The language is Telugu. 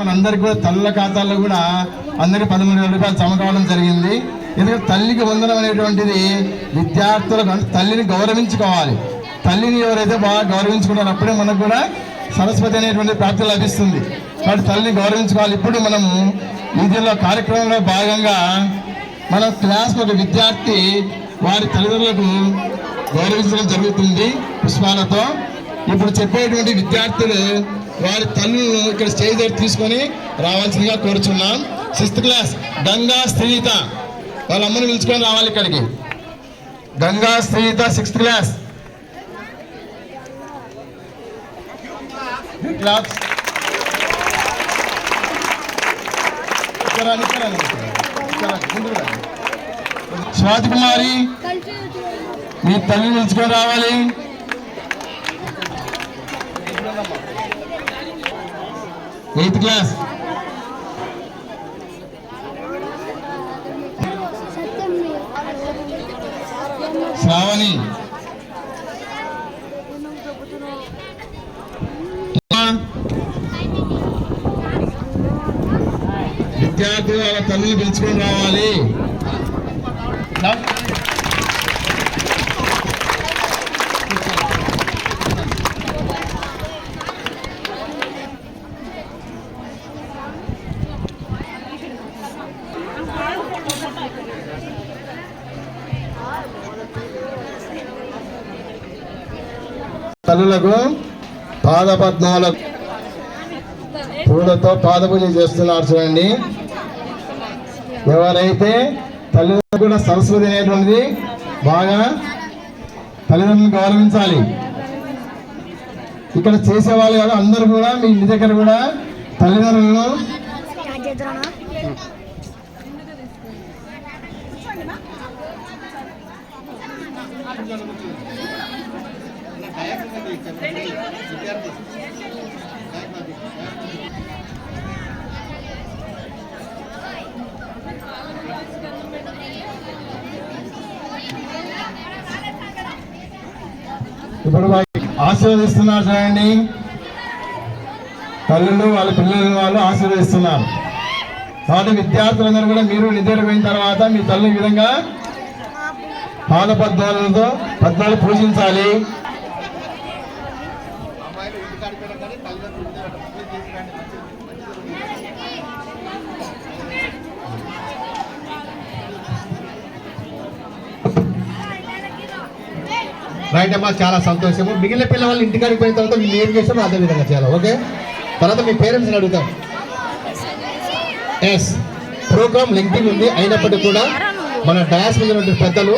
మనందరికీ కూడా తల్లుల ఖాతాల్లో కూడా అందరికీ పదమూడు వేల రూపాయలు జమ కావడం జరిగింది. ఎందుకంటే తల్లికి వందనం అనేటువంటిది విద్యార్థులకు అంటే తల్లిని గౌరవించుకోవాలి. తల్లిని ఎవరైతే బాగా గౌరవించుకుంటారో అప్పుడే మనకు కూడా సరస్వతి అనేటువంటి ప్రాప్తి లభిస్తుంది. కాబట్టి తల్లిని గౌరవించుకోవాలి. ఇప్పుడు మనము విద్యలో కార్యక్రమంలో భాగంగా మన క్లాస్ ఒక విద్యార్థి వారి తల్లిదండ్రులకు గౌరవించడం జరుగుతుంది పుష్పాలతో. ఇప్పుడు చెప్పేటువంటి విద్యార్థులు వారి తల్లులను ఇక్కడ స్టేజ్ దగ్గర తీసుకొని రావాల్సిందిగా కోరుచున్నాం. Sixth class Ganga Sritha. వాళ్ళ అమ్మని పిలుచుకొని రావాలి ఇక్కడికి. Ganga Sritha sixth class class Swathi Kumari మీ తల్లిని పిలుచుకొని రావాలి. Eighth class Sravani. విద్యార్థులు వాళ్ళ తల్లిని పిలుచుకొని రావాలి. తల్లులకు పాదపద్మాలకు పూలతో పాదపూజ చేస్తున్నారు చూడండి. ఎవరైతే తల్లిదండ్రులు కూడా సరస్వతి అనేటువంటిది బాగా తల్లిదండ్రులను గౌరవించాలి. ఇక్కడ చేసేవాళ్ళు కాదు అందరూ కూడా మీ ఇంటి దగ్గర కూడా తల్లిదండ్రులను ఇప్పుడు ఆశీర్వదిస్తున్నారు చూడండి. తల్లులు వాళ్ళ పిల్లలు వాళ్ళు ఆశీర్వదిస్తున్నారు. కాబట్టి విద్యార్థులందరూ కూడా మీరు నిద్రపోయిన తర్వాత మీ తల్లి విధంగా పాద పద్మాలతో పద్మాలు పూజించాలి. రైట్ అమ్మా చాలా సంతోషము. మిగిలిన పిల్లవాళ్ళు ఇంటికాడికి పోయిన తర్వాత మీరు ఏం చేస్తారో అదే విధంగా చేయాలి ఓకే? తర్వాత మీ పేరెంట్స్ని అడుగుతాం. ఎస్ ప్రోగ్రామ్ లింకింగ్ ఉంది. అయినప్పటికీ కూడా మన డయాస్ మీద పెద్దలు